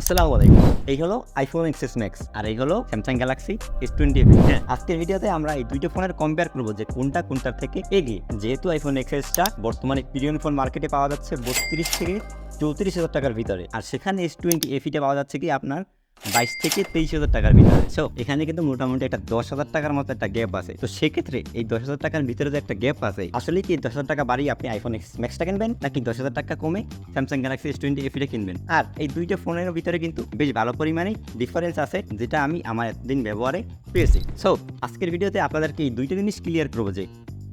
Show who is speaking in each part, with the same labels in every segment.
Speaker 1: আসসালামু আলাইকুম। এই হলো আইফোন এক্সেস ম্যাক্স আর এই হলো স্যামসাং গ্যালাক্সি এস টোয়েন্টি হ্যাঁ। আজকের ভিডিওতে আমরা এই দুইটা ফোনের কম্পেয়ার করব যে কোনটা কোনটার থেকে এগিয়ে। যেহেতু আইফোন এক্সেসটা বর্তমানে প্রিমিয়াম ফোন মার্কেটে পাওয়া যাচ্ছে বত্রিশ থেকে চৌত্রিশ হাজার টাকার ভিতরে। আর সেখানে এস টোয়েন্টি এফিটা পাওয়া যাচ্ছে কি আপনার বাইশ থেকে তেইশ হাজার টাকার ভিতরে। সো এখানে কিন্তু মোটামুটি একটা দশ হাজার টাকার মতো একটা গ্যাপ আছে। তো সেক্ষেত্রে এই দশ হাজার টাকার ভিতরে যে একটা গ্যাপ আছে, আসলে কি দশ হাজার টাকা বাড়িয়ে আপনি আইফোন এক্স ম্যাক্সটা কিনবেন, নাকি দশ হাজার টাকা কমে স্যামসাং গ্যালাক্সি এস টোয়েন্টি এফিটা কিনবেন? আর এই দুইটা ফোনের ভিতরে কিন্তু বেশ ভালো পরিমাণে ডিফারেন্স আছে, যেটা আমি আমার দিন ব্যবহারে পেয়েছি। সো আজকের ভিডিওতে আপনাদেরকে এই দুইটা জিনিস ক্লিয়ার করব যে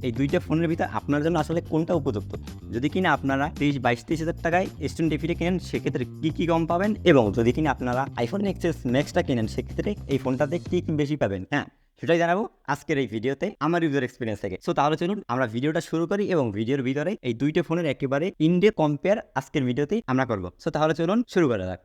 Speaker 1: এই দুইটা ফোনের ভিতরে আপনার জন্য আসলে কোনটা উপযুক্ত? যদি কিনা আপনারা তেইশ, বাইশ, তেইশ হাজার টাকায় স্টুডেন্ট টিভিটা কেনেন, সেক্ষেত্রে কী কী কম পাবেন? এবং যদি কিনা আপনারা আইফোন এক্সএস ম্যাক্সটা কেনেন, সেক্ষেত্রে এই ফোনটাতে কী বেশি পাবেন? হ্যাঁ সেটাই জানাব আজকের এই ভিডিওতে আমার ইউজার এক্সপিরিয়েন্স থেকে। সো তাহলে চলুন আমরা ভিডিওটা শুরু করি এবং ভিডিওর ভিতরে এই দুইটা ফোনের একেবারে ইন্ডে কম্পেয়ার আজকের ভিডিওতেই আমরা করব। সো তাহলে চলুন শুরু করা যাক।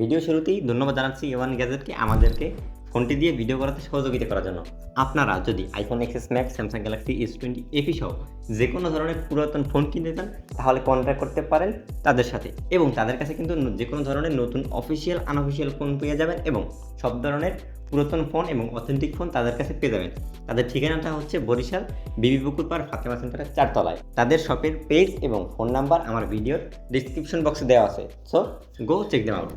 Speaker 1: ভিডিও শুরুতেই ধন্যবাদ জানাচ্ছি ওয়ান গ্যাজেটকে আমাদেরকে ফোনটি দিয়ে ভিডিও করাতে সহযোগিতা করার জন্য। আপনারা যদি iPhone XS Max Samsung Galaxy S twenty FE সহ যে কোনো ধরনের পুরাতন ফোন কিনতে চান, তাহলে কন্ট্যাক্ট করতে পারেন তাদের সাথে। এবং তাদের কাছে কিন্তু যে কোনো ধরনের নতুন অফিসিয়াল আনঅফিসিয়াল ফোন পেয়ে যাবেন এবং সব ধরনের পুরাতন ফোন এবং অথেন্টিক ফোন তাদের কাছে পেয়ে যাবেন। তাদের ঠিকানাটা হচ্ছে বরিশাল বিবি পুকুর পার ফাতেমা সেন্টারের চারতলায়। তাদের শপের পেজ এবং ফোন নাম্বার আমার ভিডিওর ডিসক্রিপশন বক্সে দেওয়া আছে। So go check them out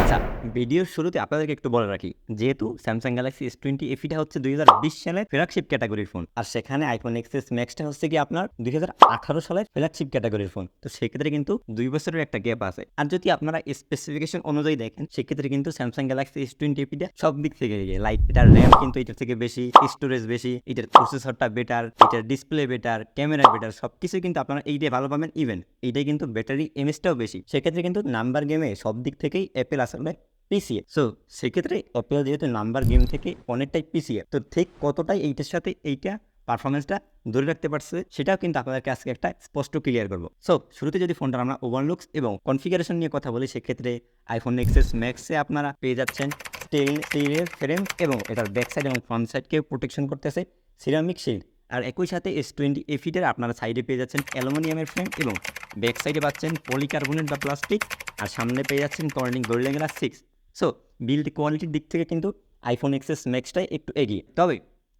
Speaker 1: আচ্ছা ভিডিওর শুরুতে আপনাদেরকে একটু বলে রাখি, যেহেতু স্যামসাং গ্যালাক্সি এস টোয়েন্টি এফিটা হচ্ছে দুই হাজার বিশ সালের ফ্ল্যাগশিপ ক্যাটাগরির ফোন আর সেখানে আইফোন এক্সএস ম্যাক্সটা হচ্ছে কি আপনার দুই হাজার আঠারো সালের ফ্ল্যাগশিপ ক্যাটাগরির ফোন তো সেক্ষেত্রে কিন্তু দুই বছরের একটা গ্যাপ আছে। আর যদি আপনারা স্পেসিফিকেশন অনুযায়ী দেখেন, সেক্ষেত্রে কিন্তু স্যামসাং গ্যালাক্সি এস টোয়েন্টি এফিটা সব দিক থেকে এগিয়ে লাইক এটার র্যাম কিন্তু এটার থেকে বেশি স্টোরেজ বেশি, এটার প্রসেসরটা বেটার এটার ডিসপ্লে বেটার ক্যামেরা বেটার সব কিছু কিন্তু আপনারা এইটাই ভালো পাবেন ইভেন এইটাই কিন্তু ব্যাটারি এমএসটাও বেশি। সেক্ষেত্রে কিন্তু নাম্বার গেমে সব দিক থেকেই অ্যাপেল আসলে পিসিএ সো সেক্ষেত্রে অ্যাপেল যেহেতু নাম্বার গেম থেকে অনেকটাই পিসিএ তো ঠিক কতটাই এইটার সাথে এইটা পারফরমেন্সটা ধরে রাখতে পারছে, সেটাও কিন্তু আপনাদেরকে আজকে একটা স্পষ্ট ক্লিয়ার করব। সো শুরুতে যদি ফোনটার আমরা ওভারলুকস এবং কনফিগারেশন নিয়ে কথা বলি, সেক্ষেত্রে আইফোন এক্সেস ম্যাক্সে আপনারা পেয়ে যাচ্ছেন। স্টিল ফ্রেম এবং এটার ব্যাক সাইড এবং ফ্রন্ট সাইডকে প্রোটেকশন করতেছে সিরামিক শিল্ড আর একই সাথে এস টোয়েন্টি এফিটের আপনারা সাইডে পেয়ে যাচ্ছেন অ্যালুমিনিয়ামের ফ্রেম এবং ব্যাক সাইডে পাচ্ছেন পলিকার্বনেট বা প্লাস্টিক আর সামনে পেয়ে যাচ্ছেন Corning glass six so build কোয়ালিটির দিক থেকে কিন্তু আইফোন এক্সেস ম্যাক্সটাই একটু এগিয়ে। তবে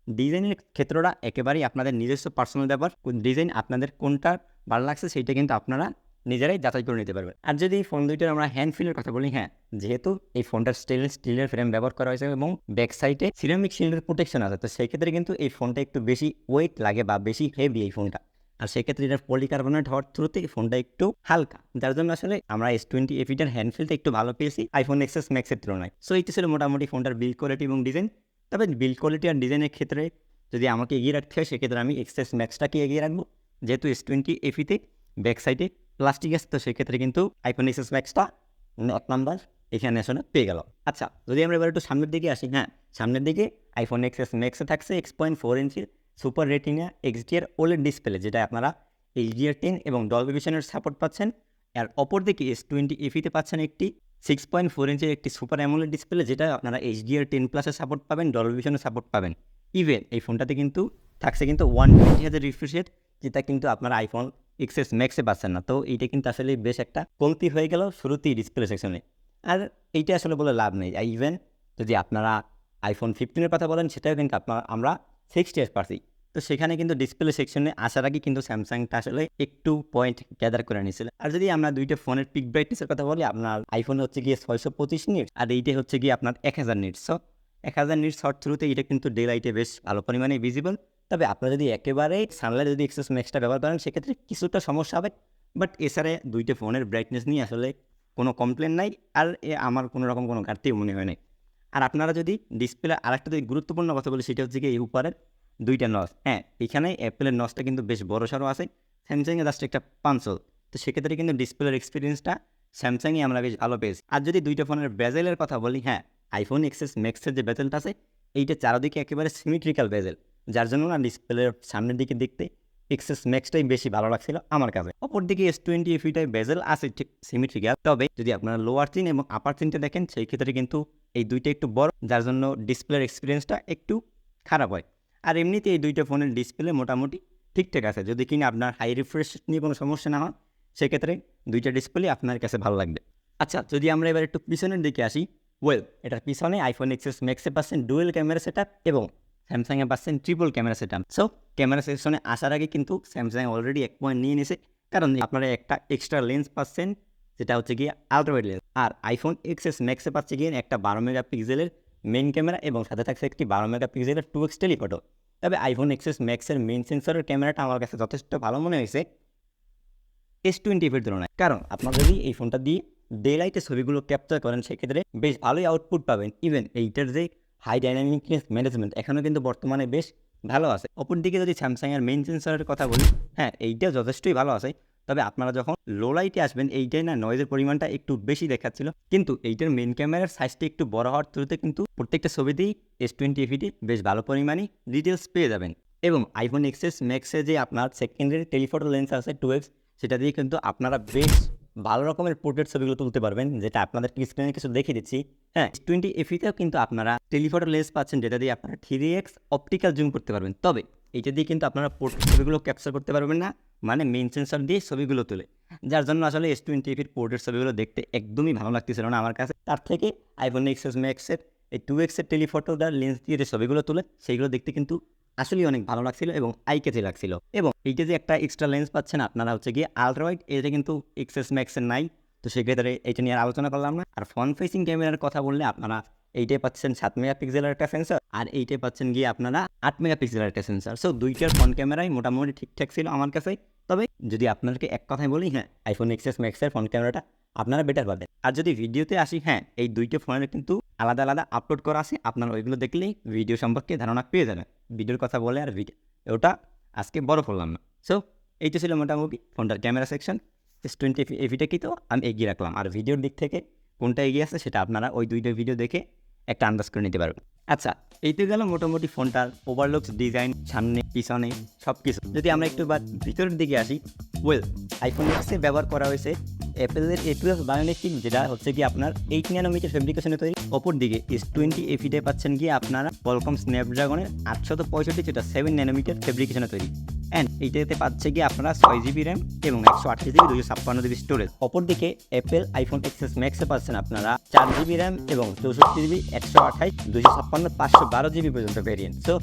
Speaker 1: ডিজাইনের ক্ষেত্রটা একেবারেই আপনাদের নিজস্ব পার্সোনাল ব্যাপার। ডিজাইন আপনাদের কোনটা ভালো লাগছে সেইটা কিন্তু আপনারা নিজেরাই যাচাই করে নিতে পারবেন। আর যদি ফোন দুইটার আমরা হ্যান্ড ফিলের কথা বলি হ্যাঁ যেহেতু এই ফোনটার স্টেনলেস স্টিলের ফ্রেম ব্যবহার করা হয়েছে এবং ব্যাক সাইডে সিরামিক শিল্ডের প্রোটেকশন আছে, তো সেই ক্ষেত্রে কিন্তু এই ফোনটা একটু বেশি ওয়েট লাগে বা বেশি হেভি এই ফোনটা আর সেক্ষেত্রে এটার পলিকার্বনেট হওয়ার থ্রুতে ফোনটা একটু হালকা। যার জন্য আসলে আমরা এস টোয়েন্টি এফিটার হ্যান্ডফিলটা একটু ভালো পেয়েছি আইফোন এক্সেস ম্যাক্সের তুলনায়। সো এইটা ছিল মোটামুটি ফোনটার বিল্ড কোয়ালিটি এবং ডিজাইন তবে বিল্ড কোয়ালিটি আর ডিজাইনের ক্ষেত্রে যদি আমাকে এগিয়ে রাখতে হয়, সেক্ষেত্রে আমি এক্সেস ম্যাক্সটাকে এগিয়ে রাখব। যেহেতু এস টোয়েন্টি এফিতে ব্যাক সাইডে প্লাস্টিক আছে তো সেক্ষেত্রে কিন্তু আইফোন এক্সেস ম্যাক্সটা এক নাম্বার এখানে আসলে পেয়ে গেল। আচ্ছা যদি আমরা এবার একটু সামনের দিকে আসি হ্যাঁ সামনের দিকে আইফোন এক্সএস ম্যাক্সে থাকছে এক্স পয়েন্ট ফোর ইঞ্চির super Retina XDR OLED display যেটা আপনারা এইচডিআর টেন এবং ডলবি ভিশনের সাপোর্ট পাচ্ছেন। আর অপর দিকে এস টোয়েন্টি এফিতে পাচ্ছেন একটি সিক্স পয়েন্ট ফোর ইঞ্চের একটি সুপার অ্যামোলেড ডিসপ্লে যেটা আপনারা এইচডিআর টেন প্লাসের সাপোর্ট পাবেন ডলবি ভিশনের সাপোর্ট পাবেন। ইভেন এই ফোনটাতে কিন্তু থাকছে কিন্তু ওয়ান টোয়েন্টি হাজার রিফ্রেশ রেট যেটা কিন্তু আপনারা আইফোন এক্সএস ম্যাক্সে পাচ্ছেন না। তো এইটা কিন্তু আসলে বেশ একটা কমতি হয়ে গেল শুরুতেই ডিসপ্লে সেকশনে আর এইটা আসলে বলে লাভ নেই। ইভেন যদি আপনারা আইফোন ফিফটিনের কথা বলেন, সেটাও কিন্তু আপনার, আমরা সিক্সটি এস পারছি। তো সেখানে কিন্তু ডিসপ্লে সেকশনে আসার আগে কিন্তু স্যামসাংটা আসলে একটু পয়েন্ট গ্যাদার করে নিয়েছিল। আর যদি আমরা দুইটা ফোনের পিক ব্রাইটনেসের কথা বলি, আপনার আইফোন হচ্ছে গিয়ে ছয়শো পঁচিশ নিট আর এইটা হচ্ছে গিয়ে আপনার এক হাজার নিট সো এক হাজার নিট শর্ট থ্রুতে এটা কিন্তু ডে লাইটে বেশ ভালো পরিমাণে ভিজিবল তবে আপনারা যদি একেবারে সানলাইট যদি এক্সেস ম্যাক্সটা ব্যবহার করেন, সেক্ষেত্রে কিছুটা সমস্যা হবে। বাট এছাড়া দুইটা ফোনের ব্রাইটনেস নিয়ে আসলে কোনো কমপ্লেন নাই, আর এ আমার কোনো রকম কোনো ঘাটতিও মনে হয় নাই। আর আপনারা যদি ডিসপ্লে আরেকটা যদি গুরুত্বপূর্ণ কথা বলি, সেটা হচ্ছে কি এই উপরের দুইটা নস হ্যাঁ এখানে অ্যাপেলের নসটা কিন্তু বেশ বড় সড়ো আছে স্যামসাংয়ে জাস্ট একটা পাঁচশো। তো সেক্ষেত্রে কিন্তু ডিসপ্লের এক্সপিরিয়েন্সটা স্যামসাংয়ে আমরা বেশ ভালো পেয়েছি। আর যদি দুইটা ফোনের বেজেলের কথা বলি হ্যাঁ আইফোন এক্সেস ম্যাক্সের যে বেজেলটা আছে, এইটা চারদিকে একেবারে সিমেট্রিক্যাল বেজেল যার জন্য না ডিসপ্লের সামনের দিকে দেখতে এক্সেস ম্যাক্সটাই বেশি ভালো লাগছিল আমার কাছে। অপরদিকে এস টোয়েন্টি এফিটাই বেজেল আছে ঠিক সিমেট্রিক্যাল তবে যদি আপনারা লোয়ার চিন এবং আপার চিনটা দেখেন, সেই ক্ষেত্রে কিন্তু এই দুইটা একটু বড়, যার জন্য ডিসপ্লের এক্সপিরিয়েন্সটা একটু খারাপ হয়। আর এমনিতে এই দুইটা ফোনের ডিসপ্লে মোটামুটি ঠিকঠাক আছে। যদি কিনা আপনার হাই রিফ্রেশ নিয়ে কোনো সমস্যা না হয়, সেক্ষেত্রে দুইটা ডিসপ্লে আপনার কাছে ভালো লাগবে। আচ্ছা যদি আমরা এবার একটু পিছনের দিকে আসি ওয়েল এটার পিছনে আইফোন এক্সএস ম্যাক্সে পাচ্ছেন ডুয়েল ক্যামেরা সেট এবং স্যামসাংয়ে পাচ্ছেন triple camera set so camera সেকশনে আসার আগে কিন্তু স্যামসাং অলরেডি এক পয়েন্ট নিয়ে নিয়েছে। কারণ আপনারা একটা এক্সট্রা লেন্স পাচ্ছেন, যেটা হচ্ছে গিয়ে আলট্রাওয়াইড লেন্স আর আইফোন এক্সএস ম্যাক্সে পাচ্ছে গিয়ে একটা বারো মেগা পিক্সেলের মেন ক্যামেরা এবং সাথে থাকছে একটি বারো মেগা পিক্সেলের টু এক্স টেলিফটো তবে আইফোন এক্সএস ম্যাক্সের মেন সেন্সরের ক্যামেরাটা আমার কাছে যথেষ্ট ভালো মনে হয়েছে এস টোয়েন্টি এফের তুলনায়। কারণ আপনারা যদি এই ফোনটা দিয়ে ডে লাইটে ছবিগুলো ক্যাপচার করেন, সেক্ষেত্রে বেশ ভালোই আউটপুট পাবেন। ইভেন এইটার যে হাই ডাইনামিকনেস ম্যানেজমেন্ট এখনও কিন্তু বর্তমানে বেশ ভালো আছে। অপরদিকে যদি স্যামসাংয়ের মেইন সেন্সরের কথা বলি হ্যাঁ এইটা যথেষ্টই ভালো আছে। তবে আপনারা যখন লো লাইটে আসবেন, এইটাই না নয়েজের পরিমাণটা একটু বেশি দেখাচ্ছিল। কিন্তু এইটার মেন ক্যামেরার সাইজটা একটু বড় হওয়ার থ্রুতে কিন্তু প্রত্যেকটা ছবিতেই এস টোয়েন্টি এফিটি বেশ ভালো পরিমাণে ডিটেলস পেয়ে যাবেন। এবং আইফোন এক্সেস ম্যাক্সে যে আপনার সেকেন্ডারি টেলিফটো লেন্স আছে টু এক্স সেটা দিয়ে কিন্তু আপনারা বেশ ভালো রকমের পোর্ট্রেট ছবিগুলো তুলতে পারবেন, যেটা আপনাদের স্ক্রিনে কিছু দেখিয়ে দিচ্ছি। হ্যাঁ টোয়েন্টি এফিতেও কিন্তু আপনারা টেলিফটো লেন্স পাচ্ছেন, যেটা দিয়ে আপনারা থ্রি এক্স অপটিক্যাল জুম করতে পারবেন। তবে এটা দিয়ে কিন্তু আপনারা পোর্ট্রেট ছবিগুলো ক্যাপচার করতে পারবেন না মানে মেন সেন্সর দিয়ে ছবিগুলো তুলে। যার জন্য আসলে এস টোয়েন্টি এফির পোর্ট্রেট ছবিগুলো দেখতে একদমই ভালো লাগতেছিল না আমার কাছে। তার থেকে আইফোন এক্সএস ম্যাক্সের এই টু এক্সের টেলিফটো টেলিফটোটার লেন্স দিয়ে যে ছবিগুলো তুলে, সেইগুলো দেখতে কিন্তু আসলেই অনেক ভালো লাগছিল এবং আই কেচে লাগছিল। এবং এইটা যে একটা এক্সট্রা লেন্স পাচ্ছেন আপনারা হচ্ছে গিয়ে আলট্রাওয়াইড এটা কিন্তু এক্সএস ম্যাক্সের নাই। তো সেক্ষেত্রে এটা নিয়ে আলোচনা করলাম না। আর ফ্রন্ট ফেসিং ক্যামেরার কথা বললে আপনারা এইটাই পাচ্ছেন সাত মেগা পিক্সেলের একটা সেন্সার আর এইটাই পাচ্ছেন গিয়ে আপনারা আট মেগা পিক্সেলের একটা সেন্সার সো দুইটার ফ্রন্ট ক্যামেরাই মোটামুটি ঠিকঠাক ছিল আমার কাছে। তবে যদি আপনাদেরকে এক কথায় বলি হ্যাঁ আইফোন এক্সএস ম্যাক্সের ফ্রন্ট ক্যামেরাটা আপনারা বেটার পাবেন। আর যদি ভিডিওতে আসি হ্যাঁ এই দুইটা ফোনের কিন্তু আলাদা আলাদা আপলোড করা আছে। আপনারা ওইগুলো দেখলেই ভিডিও সম্পর্কে ধারণা পেয়ে যাবেন। ভিডিওর কথা বলে আর ভিডিও ওটা আজকে বড় করলাম না। সো এইটা ছিল মোটামুটি ফোনটার ক্যামেরা সেকশন এস টোয়েন্টি এভিটা কি তো? আমি এগিয়ে রাখলাম। আর ভিডিওর দিক থেকে কোনটা এগিয়ে আছে, সেটা আপনারা ওই দুইটা ভিডিও দেখে একটা আন্দাজ করে নিতে পারবেন। আচ্ছা এই তো গেল মোটামুটি ফোনটার ওভারলুকস ডিজাইন সামনে, পিছনে সব কিছু যদি আমরা একটু বা ভিতরের দিকে আসি ওয়েল আইফোন এক্সে ব্যবহার করা হয়েছে অ্যাপেলের এ টুয়েলভ বায়োনেটিক যেটা হচ্ছে কি আপনার এইট ন্যানোমিটার ফেব্রিকেশনে তৈরি। অপর দিকে এস টোয়েন্টি এফিটে পাচ্ছেন গিয়ে আপনারা কলকম স্ন্যাপড্রাগনের আটশত পঁয়ষট্টি যেটা সেভেন ন্যানোমিটার ফেব্রিকেশনে তৈরি। অ্যান্ড এইটাতে পাচ্ছে গিয়ে আপনারা ছয় জিবি র্যাম এবং একশো আঠাশ জিবি দুশো ছাপ্পান্ন জিবি স্টোরেজ অপরদিকে অ্যাপেল আইফোন এক্সেস ম্যাক্সে পাচ্ছেন আপনারা চার জিবি র্যাম এবং চৌষট্টি জিবি একশো আঠাশ দুশো ছাপ্পান্ন, পাঁচশো বারো জিবি পর্যন্ত ভেরিয়েন্ট সো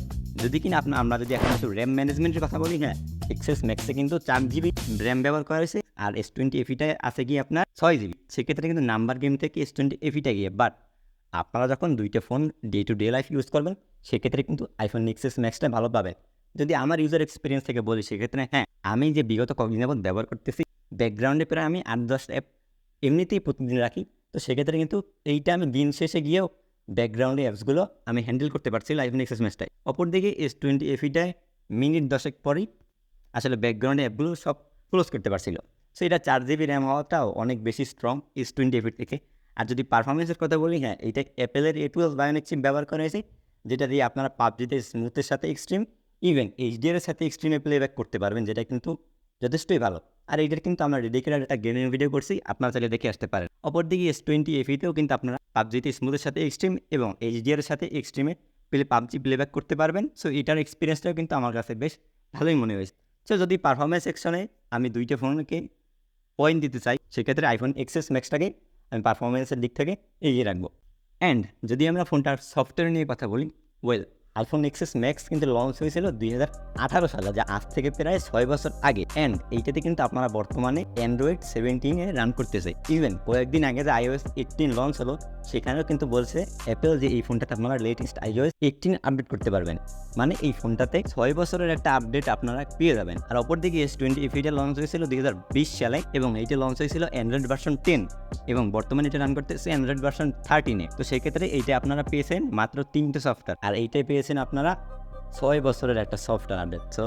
Speaker 1: যদি কিনা আপনার আমরা যদি এখন একটু র্যাম ম্যানেজমেন্টের কথা বলি হ্যাঁ এক্সেস ম্যাক্সে কিন্তু চার জিবি র্যাম ব্যবহার করা হয়েছে আর এস টোয়েন্টি এফিটায় আছে গিয়ে আপনার ছয় জিবি সেক্ষেত্রে কিন্তু নাম্বার গেম থেকে এস টোয়েন্টি এফিটা গিয়ে বাট আপনারা যখন দুইটা phone day to day life use করবেন, সেক্ষেত্রে কিন্তু আইফোন এক্সেস ম্যাক্সটা ভালো পাবেন। যদি আমার ইউজার এক্সপিরিয়েন্স থেকে বলি, সেক্ষেত্রে হ্যাঁ আমি যে বিগত কদিন যাবত ব্যবহার করতেছি ব্যাকগ্রাউন্ডে প্রায় আমি আট দশ অ্যাপ এমনিতেই প্রতিদিন রাখি। তো সেক্ষেত্রে কিন্তু এইটা আমি দিন শেষে গিয়েও ব্যাকগ্রাউন্ডে অ্যাপসগুলো আমি হ্যান্ডেল করতে পারছি আইফোন এক্সেস ম্যাচটাই অপরদিকে এস টোয়েন্টি এফিটায় মিনিট দশেক পরেই আসলে ব্যাকগ্রাউন্ডে অ্যাপগুলো সব ক্লোজ করতে পারছিল। সো এটা চার জিবি র্যাম হওয়াটাও অনেক বেশি স্ট্রং এস টোয়েন্টি এফিট থেকে। আর যদি পারফরমেন্সের কথা বলি হ্যাঁ এইটা অ্যাপেলের এ টুয়েলভ বায়োনিক চিপ ব্যবহার করা হয়েছে, যেটা দিয়ে আপনারা পাবজিতে স্মুথের সাথে এক্সট্রিম ইভেন এইচডিআর এর সাথে এক্সট্রিমে প্লেব্যাক করতে পারবেন, যেটা কিন্তু যথেষ্টই ভালো। আর এইটার কিন্তু আমরা ডেডিকেটেড একটা গেমিং ভিডিও করছি, আপনারা চাইলে দেখে আসতে পারেন। অপরদিকে এস টোয়েন্টি এফিতেও কিন্তু আপনারা পাবজিতে স্মুথের সাথে এক্সট্রিম এবং এইচডিআর এর সাথে এক্সট্রিমে প্লে পাবজি প্লেব্যাক করতে পারবেন। সো এটার এক্সপিরিয়েন্সটাও কিন্তু আমার কাছে বেশ ভালোই মনে হয়েছে। সো যদি পারফরমেন্স সেকশনে আমি দুইটা ফোনকে পয়েন্ট দিতে চাই, সেক্ষেত্রে আইফোন এক্সএস ম্যাক্সটাকে আমি পারফরমেন্সের দিক থেকে এগিয়ে রাখব। অ্যান্ড যদি আমরা ফোনটার সফটওয়্যার নিয়ে কথা বলি ওয়েল আইফোন এক্সএস ম্যাক্স কিন্তু লঞ্চ হয়েছিল দুই আঠারো সালে, যা আজ থেকে প্রায় ছয় বছর আগে। অ্যান্ড এইটাতে কিন্তু আপনারা বর্তমানে অ্যান্ড্রয়েড সেভেন্টিনে রান করতেছে। ইভেন কয়েকদিন আগে যে আইওএস এইটিন লঞ্চ হলো, সেখানেও কিন্তু বলছে অ্যাপেল যে এই ফোনটাতে আপনারা লেটেস্ট আইওএস এইটিন আপডেট করতে পারবেন। মানে এই ফোনটাতে ছয় বছরের একটা আপডেট আপনারা পেয়ে যাবেন। আর অপরদিকে এস টোয়েন্টি এফিটা লঞ্চ হয়েছিল দুই হাজার বিশ সালে, এবং এইটা লঞ্চ হয়েছিল অ্যান্ড্রয়েড ভার্সন টেন এবং বর্তমানে এটা রান করতেছে অ্যান্ড্রয়েড ভার্সন থার্টিনে তো সেক্ষেত্রে এইটা আপনারা পেয়েছেন মাত্র তিনটে সফটওয়্যার আর এইটাই পেয়েছেন আপনারা? ছয় বছরের একটা সফটওয়্যার আপডেট সো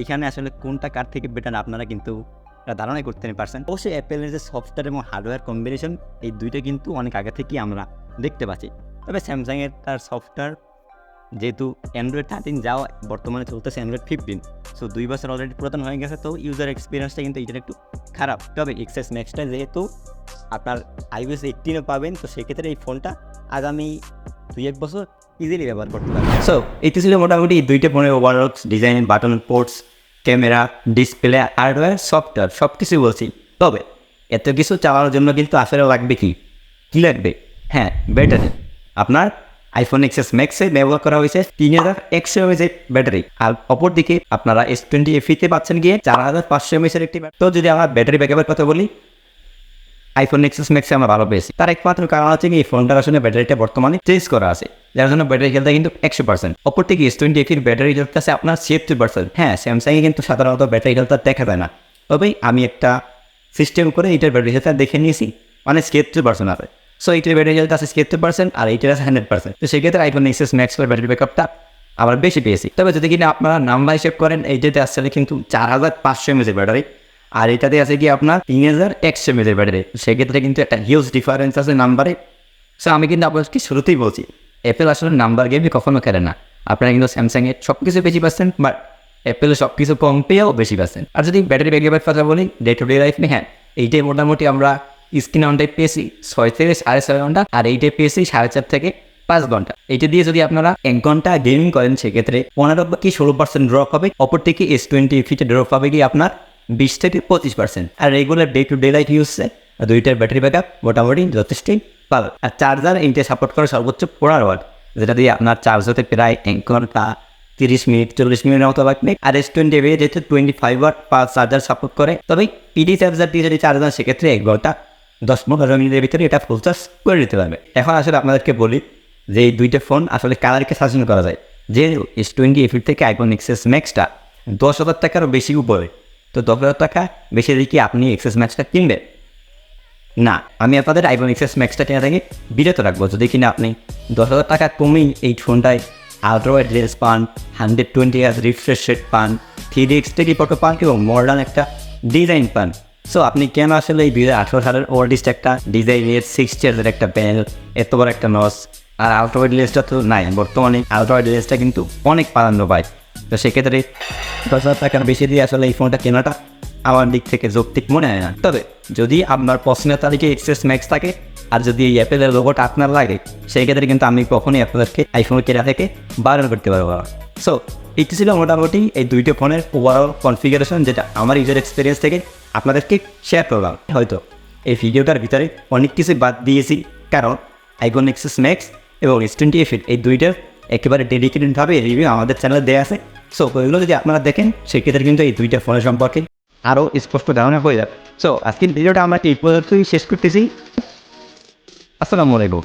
Speaker 1: এইখানে আসলে কোনটা কার থেকে বেটার আপনারা কিন্তু ধারণাই করতে পারছেন। অবশ্যই অ্যাপেলের যে সফটওয়্যার এবং হার্ডওয়্যার কম্বিনেশন এই দুইটা কিন্তু অনেক আগে থেকেই আমরা দেখতে পাচ্ছি। তবে স্যামসাংয়ের তার সফটওয়্যার যেহেতু অ্যান্ড্রয়েড থার্টিন যাওয়া বর্তমানে চলতেছে অ্যান্ড্রয়েড ফিফটিন সো দুই বছর অলরেডি পুরাতন হয়ে গেছে, তো ইউজার এক্সপিরিয়েন্সটা কিন্তু এটার একটু খারাপ। তবে এক্সেস ম্যাক্সটা যেহেতু আপনার আইওএস এইটিনও পাবেন, তো সেক্ষেত্রে এই ফোনটা আগামী দুই এক বছর ইজিলি ব্যবহার করতে পারবেন সো এটি ছিল মোটামুটি দুইটা ফোনের overalls design button ports camera display hardware software সব কিছুই বলছি। তবে, এত কিছু চালানোর জন্য কিন্তু আসলে লাগবে কি? কী লাগবে? হ্যাঁ ব্যাটারি আপনার আইফোন এক্সএস ম্যাক্সে ব্যবহার করা হয়েছে তিন হাজার একশো এমএচের ব্যাটারি আর অপরদিকে আপনারা এস টোয়েন্টি এফিতে পাচ্ছেন গিয়ে চার হাজার পাঁচশো এমএচের একটি তো যদি আমরা ব্যাটারি ব্যাকআপের কথা বলি আইফোন এক্সএস ম্যাক্সে আমরা ভালো পেয়েছি। তার একমাত্র কারণ হচ্ছে কি, এই ফোনটার আসলে ব্যাটারিটা বর্তমানে চেঞ্জ করা আছে। যার জন্য ব্যাটারি হেলথ কিন্তু একশো পার্সেন্ট অপর থেকে এস টোয়েন্টি এফির ব্যাটারি হেলথ আছে আপনার ছিয়াত্তর পার্সেন্ট হ্যাঁ স্যামসাংয়ে কিন্তু সাধারণত ব্যাটারি হেলথ দেখা যায় না। তবে আমি একটা সিস্টেম করে এইটার ব্যাটারি হেলথ দেখে নিয়েছি মানে ছিয়াত্তর পার্সেন্ট আছে। সো এইটার ব্যাটারি হেলথ আছে সেফটি পার্সেন্ট আর এইটার আছে হান্ড্রেড পার্সেন্ট তো সেক্ষেত্রে আইফোন এক্সএস ম্যাক্স এর ব্যাটারি ব্যাকআপটা আবার বেশি পেয়েছি। তবে যদি কিনা আপনারা নাম্বার হিসেব করেন এইটাতে আসলে কিন্তু চার হাজার পাঁচশো এমএজের ব্যাটারি আর এটাতে আছে কি আপনার তিন হাজার একশো এমএজের ব্যাটারি। সেক্ষেত্রে কিন্তু একটা হিউজ ডিফারেন্স আছে নাম্বারে সো আমি কিন্তু আপনাকে শুরুতেই বলছি অ্যাপেল আসলে নাম্বার গেমই কখনো খেলে না। আপনারা কিন্তু স্যামসাংয়ে সব কিছু বেশি পাচ্ছেন বাট অ্যাপেল সব কিছু কম পেয়েও বেশি পাচ্ছেন। আর যদি ব্যাটারি ব্যাকআপের কথা বলি ডে টু ডে লাইফ নিয়ে হ্যাঁ এইটাই মোটামুটি আমরা স্ক্রিন অনটাই পেয়েছি ছয় থেকে সাড়ে ছয় ঘণ্টা, আর এইটাই পেয়েছি সাড়ে চার থেকে পাঁচ ঘণ্টা। এইটা দিয়ে যদি আপনারা এক ঘণ্টা গেমিং করেন, সেক্ষেত্রে পনেরো কি ষোলো পার্সেন্ট ড্রপ হবে। অপর থেকে এস টোয়েন্টি ফিটে ড্রপ হবে কি আপনার বিশ থেকে পঁচিশ percent R regular day to day life ইউজে দুইটার ব্যাটারি ব্যাকআপ মোটামুটি যথেষ্টই ভালো। আর চার্জার এইটা সাপোর্ট করে সর্বোচ্চ পনেরো ওয়াট যেটা দিয়ে আপনার চার্জ হতে প্রায় এক ঘণ্টা, তিরিশ মিনিট, চল্লিশ মিনিটের মতো লাগবে। আর এস টোয়েন্টি এভে যেহেতু টোয়েন্টি ফাইভ ওয়াট পাঁচ চার্জার সাপোর্ট করে, তবে পিডি চার্জার দিয়ে যদি চার্জার সেক্ষেত্রে এক ঘণ্টা, দশ পনেরো মিনিটের ভিতরে এটা ফুল চার্জ করে দিতে পারবে। এখন আসলে আপনাদেরকে বলি যে এই দুইটা ফোন আসলে কালারকে সাজেশন করা যায়। যে এস টোয়েন্টি এফির থেকে আইফোন এক্সেস ম্যাক্সটা দশ হাজার টাকারও বেশি উপরে তো দশ হাজার টাকা, বেশি কি আপনি এক্সেস ম্যাক্সটা কিনবেন? না, আমি আপনাদের আইফোন এক্সএস ম্যাক্সটা কেনা থেকে বিরত রাখব। যদি কিনা আপনি দশ হাজার টাকা কমেই এই ফোনটায় আলট্রাওয়াইড লেন্স পান হান্ড্রেড টোয়েন্টি আস রিফ্রেশ রেট পান থ্রি ডি এক্স এক্সটেডি ফটো পান এবং মডার্ন একটা ডিজাইন পান। সো আপনি কেন আসলে এই দুই হাজার আঠারো সালের ওয়ার্ডিস্ট একটা ডিজাইনের সিক্স চেয়ারের একটা প্যানেল এত বড় একটা নস আর আলট্রাওয়াইড লেন্সটা তো নাই। বর্তমানে আলট্রাওয়াইড লেন্সটা কিন্তু অনেক প্রাধান্য পায়। তো সেক্ষেত্রে দশ হাজার টাকার বেশি দিয়ে আসলে এই ফোনটা কেনাটা আমার দিক থেকে যৌক্তিক মনে হয় না। তবে যদি আপনার পছন্দের তালিকায় এক্সেস ম্যাক্স থাকে আর যদি এই অ্যাপেলের লোগোটা আপনার লাগে সেই ক্ষেত্রে কিন্তু আমি কখনোই আপনাদেরকে আইফোন কেনা থেকে বারণ করতে পারব না। সো এটি ছিল মোটামুটি এই দুইটি ফোনের ওভারঅল কনফিগারেশন যেটা আমার ইউজার এক্সপিরিয়েন্স থেকে আপনাদেরকে শেয়ার করলাম। হয়তো এই ভিডিওটার ভিতরে অনেক কিছু বাদ দিয়েছি, কারণ আইফোন এক্সেস ম্যাক্স এবং এস টোয়েন্টি এই দুইটার একেবারে ডেডিকেটেডভাবে রিভিউ আমাদের চ্যানেলে দেওয়া আছে। সো ওইগুলো যদি আপনারা দেখেন, সেক্ষেত্রে কিন্তু এই দুইটা ফোনের সম্পর্কে আরও স্পষ্ট ধারণা হয়ে যাবে। সো আজকের ভিডিওটা আমরা এই পর্যন্তই শেষ করতেছি। আসসালামু আলাইকুম।